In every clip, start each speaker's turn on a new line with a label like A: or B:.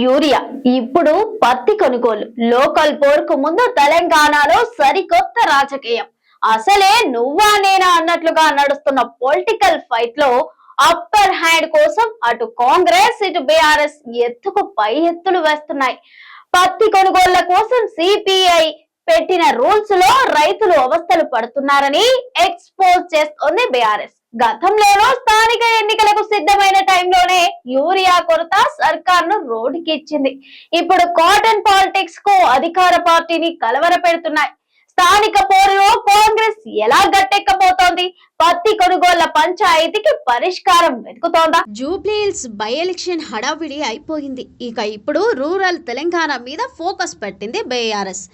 A: Urea. ఇప్పుడు పత్తి కొనుగోలు. లోకల్ పోరుకు ముందు తెలంగాణలో సరికొత్త రాజకీయం. అసలే నువ్వా నేనా అన్నట్లుగా నడుస్తున్న పొలిటికల్ ఫైట్లో అప్పర్ హ్యాండ్ కోసం అటు కాంగ్రెస్ ఇటు బీఆర్ఎస్ ఎత్తుకు పై ఎత్తులు వేస్తున్నాయి. పత్తి కొనుగోళ్ళ కోసం సిపిఐ పెట్టిన రూల్స్లో రైతులు అవస్థలు పడుతున్నారని ఎక్స్పోజ్ చేస్తోంది బీఆర్ఎస్. గతంలోనూ స్థానిక ఎన్నికలకు సిద్ధమైన టైంలోనే యూరియా కొరత సర్కార్ను రోడ్డుకి ఇచ్చింది ఇప్పుడు కాటన్ పాలిటిక్స్కు అధికార పార్టీని కలవర పెడుతున్నాయి స్థానిక పోరులో కాంగ్రెస్ ఎలా గట్టెక్కబోతోంది? పత్తి కొనుగోళ్ళ పంచాయతీకి పరిష్కారం వెతుకుతోందా?
B: జూబ్లీహిల్స్ బై ఎలక్షన్ హడావిడి అయిపోయింది. ఇక ఇప్పుడు రూరల్ తెలంగాణ మీద ఫోకస్ పెట్టింది బేఆర్ఎస్.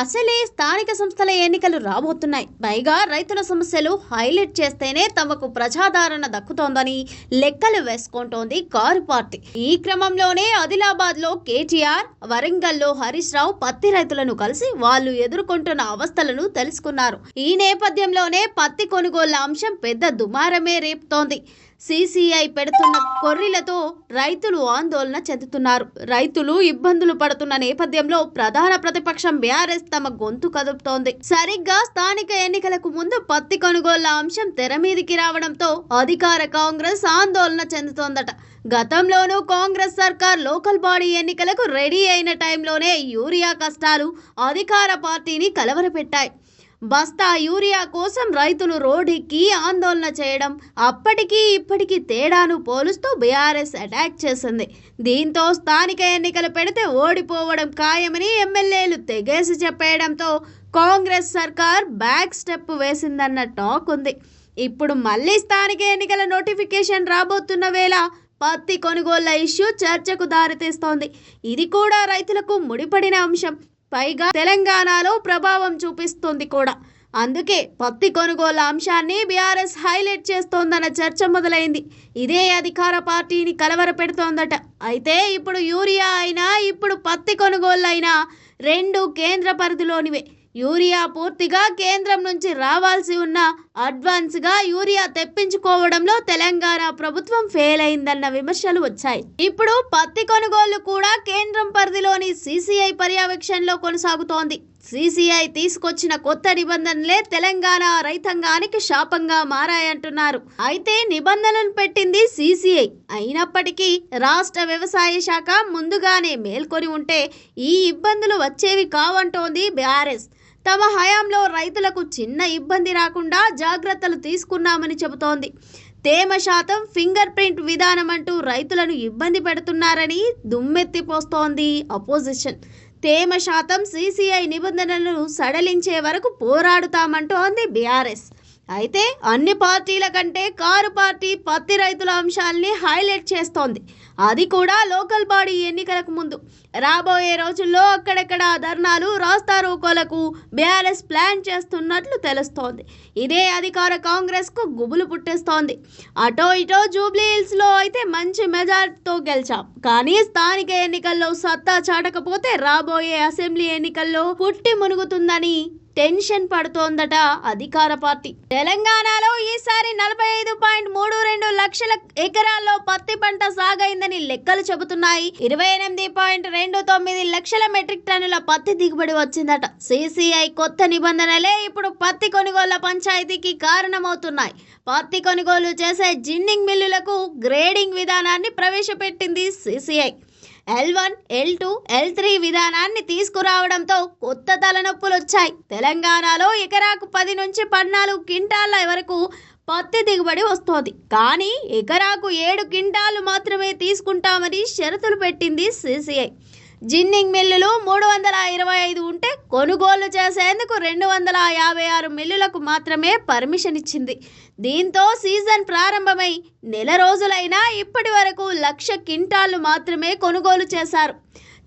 B: అసలే స్థానిక సంస్థల ఎన్నికలు రాబోతున్నాయి. పైగా రైతుల సమస్యలు హైలైట్ చేస్తేనే తమకు ప్రజాదరణ దక్కుతోందని లెక్కలు వేసుకుంటోంది కారు పార్టీ. ఈ క్రమంలోనే ఆదిలాబాద్లో కేటీఆర్ వరంగల్లో హరీష్ రావు పత్తి రైతులను కలిసి వాళ్ళు ఎదుర్కొంటున్న అవస్థలను తెలుసుకున్నారు. ఈ నేపథ్యంలోనే పత్తి కొనుగోళ్ళ అంశం పెద్ద దుమారమే రేపుతోంది. సీసీఐ పెడుతున్న కొర్రీలతో రైతులు ఆందోళన చెందుతున్నారు. రైతులు ఇబ్బందులు పడుతున్న నేపథ్యంలో ప్రధాన ప్రతిపక్షం బీఆర్ఎస్ తమ గొంతు కదుపుతోంది. సరిగ్గా స్థానిక ఎన్నికలకు ముందు పత్తి కొనుగోళ్ళ అంశం తెర మీదికి రావడంతో అధికార కాంగ్రెస్ ఆందోళన చెందుతోందట. గతంలోనూ కాంగ్రెస్ సర్కార్ లోకల్ బాడీ ఎన్నికలకు రెడీ అయిన టైంలోనే యూరియా కష్టాలు అధికార పార్టీని కలవరపెట్టాయి. బస్తా యూరియా కోసం రైతులు రోడ్డెక్కి ఆందోళన చేయడం అప్పటికీ ఇప్పటికీ తేడాను పోలుస్తూ బీఆర్ఎస్ అటాక్ చేసింది. దీంతో స్థానిక ఎన్నికలు పెడితే ఓడిపోవడం ఖాయమని ఎమ్మెల్యేలు తెగేసి చెప్పేయడంతో కాంగ్రెస్ సర్కార్ బ్యాక్ స్టెప్ వేసిందన్న టాక్ ఉంది. ఇప్పుడు మళ్ళీ స్థానిక ఎన్నికల నోటిఫికేషన్ రాబోతున్న వేళ పత్తి కొనుగోళ్ళ ఇష్యూ చర్చకు దారితీస్తోంది. ఇది కూడా రైతులకు ముడిపడిన అంశం. పైగా తెలంగాణలో ప్రభావం చూపిస్తుంది కూడా. అందుకే పత్తి కొనుగోళ్ళ అంశాన్ని బీఆర్ఎస్ హైలైట్ చేస్తోందన్న చర్చ మొదలైంది. ఇదే అధికార పార్టీని కలవర పెడుతోందట అయితే ఇప్పుడు యూరియా అయినా ఇప్పుడు పత్తి కొనుగోళ్ళైనా రెండు కేంద్ర పరిధిలోనివే. యూరియా పూర్తిగా కేంద్రం నుంచి రావాల్సి ఉన్న అడ్వాన్స్గా యూరియా తెప్పించుకోవడంలో తెలంగాణ ప్రభుత్వం ఫెయిల్ అయిందన్న విమర్శలు వచ్చాయి. ఇప్పుడు పత్తి కొనుగోళ్ళు కూడా కేంద్రం పరిధిలోని సీసీఐ పర్యవేక్షణలో కొనసాగుతోంది. సీసీఐ తీసుకొచ్చిన కొత్త నిబంధనలే తెలంగాణ రైతాంగానికి శాపంగా మారాయంటున్నారు. అయితే నిబంధనలు పెట్టింది సీసీఐ. అయినప్పటికీ రాష్ట్ర వ్యవసాయ శాఖ ముందుగానే మేల్కొని ఉంటే ఈ ఇబ్బందులు వచ్చేవి కావంటోంది బీఆర్ఎస్. తమ హయాంలో రైతులకు చిన్న ఇబ్బంది రాకుండా జాగ్రత్తలు తీసుకున్నామని చెబుతోంది. తేమ శాతం ఫింగర్ ప్రింట్ విధానం అంటూ రైతులను ఇబ్బంది పెడుతున్నారని దుమ్మెత్తిపోస్తోంది అపోజిషన్. తేమ శాతం సీసీఐ నిబంధనలను సడలించే వరకు పోరాడుతామంటోంది బీఆర్ఎస్. అయితే అన్ని పార్టీల కంటే కారు పార్టీ పత్తి రైతుల అంశాల్ని హైలైట్ చేస్తోంది. అది కూడా లోకల్ బాడీ ఎన్నికలకు ముందు. రాబోయే రోజుల్లో అక్కడక్కడ ధర్నాలు రాస్తారోకోలకు బీఆర్ఎస్ ప్లాన్ చేస్తున్నట్లు తెలుస్తోంది. ఇదే అధికార కాంగ్రెస్కు గుబులు పుట్టేస్తోంది. అటో ఇటో జూబ్లీ హిల్స్లో అయితే మంచి మెజార్టీతో గెలిచాం. కానీ స్థానిక ఎన్నికల్లో సత్తా చాటకపోతే రాబోయే అసెంబ్లీ ఎన్నికల్లో పుట్టి మునుగుతుందని టెన్షన్ పడుతోందట అధికార పార్టీ. తెలంగాణలో ఈసారి నలభై ఐదు పాయింట్ మూడు రెండు లక్షల ఎకరాల్లో పత్తి పంట సాగైందని లెక్కలు చెబుతున్నాయి. ఇరవై ఎనిమిది పాయింట్ రెండు తొమ్మిది లక్షల మెట్రిక్ టన్నుల పత్తి దిగుబడి వచ్చిందట. సిసిఐ కొత్త నిబంధనలే ఇప్పుడు పత్తి కొనుగోళ్ళ పంచాయతీకి కారణమవుతున్నాయి. పత్తి కొనుగోలు చేసే జిన్నింగ్ మిల్లులకు గ్రేడింగ్ విధానాన్ని ప్రవేశపెట్టింది CCI. L one L two L three విధానాన్ని తీసుకురావడంతో కొత్త తలనొప్పులు వచ్చాయి తెలంగాణలో ఎకరాకు పది నుంచి పద్నాలుగు క్వింటాల వరకు పత్తి దిగుబడి వస్తోంది. కానీ ఎకరాకు ఏడు క్వింటాలు మాత్రమే తీసుకుంటామని షరతులు పెట్టింది సిసిఐ. జిన్నింగ్ మిల్లులు మూడు వందల ఇరవై కొనుగోలు చేసేందుకు రెండు వందల యాభై ఆరు మిల్లులకు మాత్రమే పర్మిషన్ ఇచ్చింది. దీంతో సీజన్ ప్రారంభమై నెల రోజులైనా ఇప్పటి వరకు లక్ష క్వింటాలు మాత్రమే కొనుగోలు చేశారు.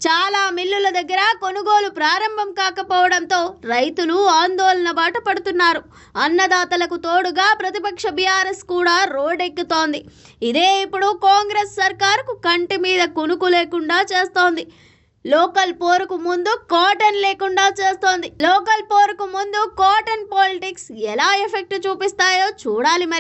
B: చాలా మిల్లుల దగ్గర కొనుగోలు ప్రారంభం కాకపోవడంతో రైతులు ఆందోళన బాట పడుతున్నారు. అన్నదాతలకు తోడుగా ప్రతిపక్ష బీఆర్ఎస్ కూడా రోడ్డెక్కుతోంది ఇదే ఇప్పుడు కాంగ్రెస్ సర్కారుకు కంటి మీద కొనుకు లేకుండా చేస్తోంది. లోకల్ పోరుకు ముందు కాటన్ లేకుండా చేస్తోంది. లోకల్ పోరుకు ముందు కాటన్ పాలిటిక్స్ ఎలా ఎఫెక్ట్ చూపిస్తాయో చూడాలి మరి.